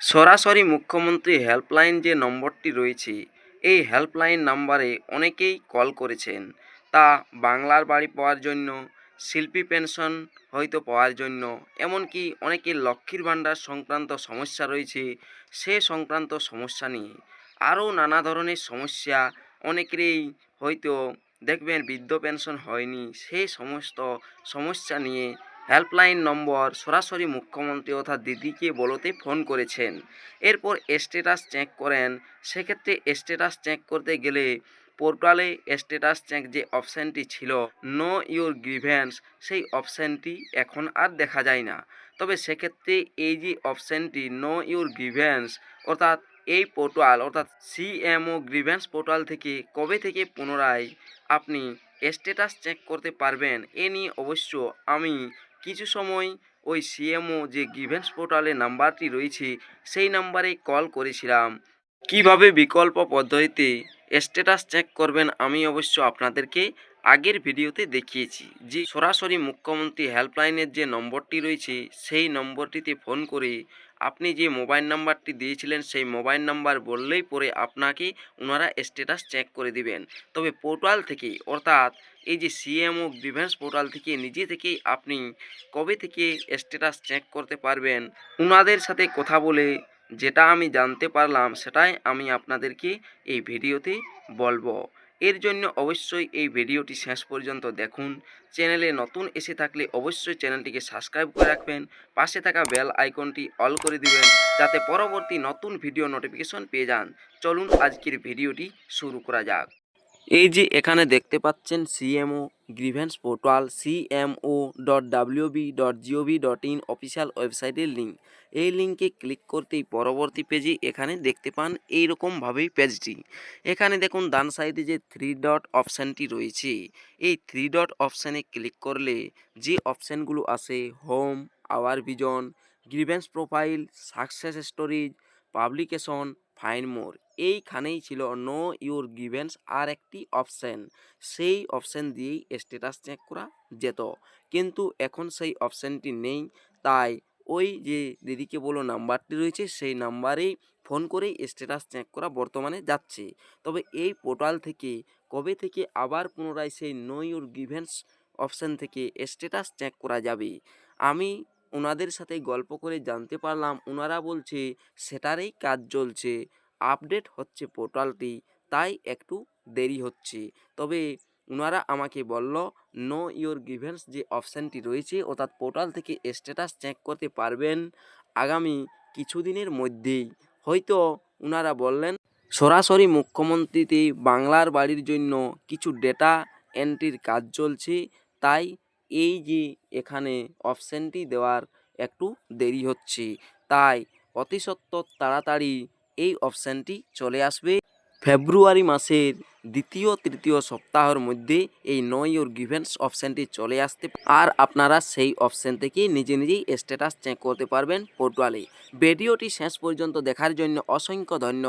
সরাসরি মুখ্যমন্ত্রী হেল্পলাইন যে নম্বরটি রয়েছে, এই হেল্পলাইন নাম্বারে অনেকেই কল করেছেন। তা বাংলার বাড়ি পাওয়ার জন্য, শিল্পী পেনশন হয়তো পাওয়ার জন্য, এমনকি অনেকের লক্ষ্মীর ভাণ্ডার সংক্রান্ত সমস্যা রয়েছে, সে সংক্রান্ত সমস্যা নিয়ে। আরও নানা ধরনের সমস্যা অনেকেরই হয়তো দেখবেন বৃদ্ধ পেনশন হয়নি সেই সমস্ত সমস্যা নিয়ে হেল্পলাইন নম্বর সরাসরি মুখ্যমন্ত্রী অর্থাৎ দিদিকে বলতে ফোন করেছেন। এরপর স্ট্যাটাস চেক করেন। সেক্ষেত্রে স্ট্যাটাস চেক করতে গেলে পোর্টালে স্ট্যাটাস চেক যে অপশানটি ছিল নো ইউর গ্রিভেন্স সেই অপশানটি এখন আর দেখা যায় না। তবে সেক্ষেত্রে এই যে অপশানটি নো ইউর গ্রিভেন্স অর্থাৎ এই পোর্টাল, অর্থাৎ সিএমও গ্রিভেন্স পোর্টাল থেকে কবে থেকে পুনরায় আপনি স্ট্যাটাস চেক করতে পারবেন, এ নিয়ে অবশ্য আমি কিছু সময় ওই সিএমও যে গিভেন্স পোর্টালে নাম্বারটি রয়েছে, সেই নাম্বারে কল করেছিলাম। কীভাবে বিকল্প পদ্ধতিতে স্ট্যাটাস চেক করবেন আমি অবশ্য আপনাদেরকে আগের ভিডিওতে দেখিয়েছি যে সরাসরি মুখ্যমন্ত্রী হেল্পলাইনের যে নম্বরটি রয়েছে, সেই নম্বরটিতে ফোন করে আপনি যে মোবাইল নাম্বারটি দিয়েছিলেন, সেই মোবাইল নাম্বার বললেই পরে আপনাকে ওনারা স্ট্যাটাস চেক করে দিবেন। তবে পোর্টাল থেকে অর্থাৎ এই যে সিএমও ডিফেন্স পোর্টাল থেকে, নিজে থেকেই আপনি কবে থেকে স্ট্যাটাস চেক করতে পারবেন ওনাদের সাথে কথা বলে যেটা আমি জানতে পারলাম, সেটাই আমি আপনাদেরকে এই ভিডিওতে বলব। এর জন্য অবশ্যই এই ভিডিওটি শেষ পর্যন্ত দেখুন। চ্যানেলে নতুন এসে থাকলে অবশ্যই চ্যানেলটিকে সাবস্ক্রাইব করে রাখবেন। পাশে থাকা বেল আইকনটি অল করে দিবেন যাতে পরবর্তী নতুন ভিডিও নোটিফিকেশন পেয়ে যান। চলুন আজকের ভিডিওটি শুরু করা যাক। এই যে এখানে দেখতে পাচ্ছেন CMO grievance portal CMO dot WB dot GOV dot in official ওয়েবসাইটের লিঙ্ক এই লিঙ্কে ক্লিক করতেই পরবর্তী পেজে এখানে দেখতে পান এইরকমভাবেই পেজটি এখানে দেখুন ডান সাইডে যে থ্রি ডট অপশানটি রয়েছে, এই থ্রি ডট অপশানে ক্লিক করলে যে অপশানগুলো আসে home our vision grievance profile success stories publication find more এইখানেই ছিল নো ইউর গিভেন্স আর একটি অপশান সেই অপশান দিয়েই স্ট্যাটাস চেক করা যেত। কিন্তু এখন সেই অপশানটি নেই। তাই ওই যে দিদিকে বলো নাম্বারটি রয়েছে, সেই নাম্বারেই ফোন করেই স্ট্যাটাস চেক করা বর্তমানে যাচ্ছে। তবে এই পোর্টাল থেকে কবে থেকে আবার পুনরায় সেই নো ইউর গিভেন্স অপশান থেকে স্ট্যাটাস চেক করা যাবে? আমি ওনাদের সাথে গল্প করে জানতে পারলাম। ওনারা বলছে, সেটারই কাজ চলছে। আপডেট হচ্ছে পোর্টালটি, তাই একটু দেরি হচ্ছে। তবে ওনারা আমাকে বলল নো ইওর গিভেন্স যে অপশানটি রয়েছে অর্থাৎ পোর্টাল থেকে স্ট্যাটাস চেক করতে পারবেন আগামী কিছুদিনের মধ্যেই। হয়তো ওনারা বললেন, সরাসরি মুখ্যমন্ত্রীতে বাংলার বাড়ির জন্য কিছু ডেটা এন্ট্রির কাজ চলছে, তাই এই যে এখানে অপশানটি দেওয়ার একটু দেরি হচ্ছে। তাই অতি সত্বর তাড়াতাড়ি এই অপশানটি চলে আসবে। ফেব্রুয়ারি মাসের দ্বিতীয় তৃতীয় সপ্তাহের মধ্যে এই নো ইউর গিভেন্স অপশানটি চলে আসতে আর আপনারা সেই অপশান থেকে নিজে নিজেই স্ট্যাটাস চেক করতে পারবেন পোর্টালে ভিডিওটি শেষ পর্যন্ত দেখার জন্য অসংখ্য ধন্যবাদ।